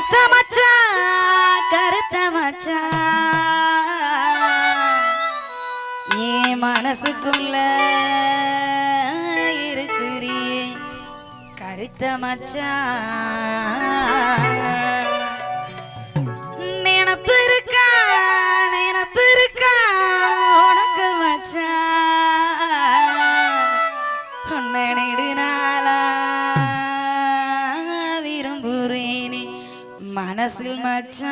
கருத்த மச்சா கருத்த மச்சா. ஏன் மனசுக்குள்ள இருக்கிறியே கருத்த மச்சா. अच्छा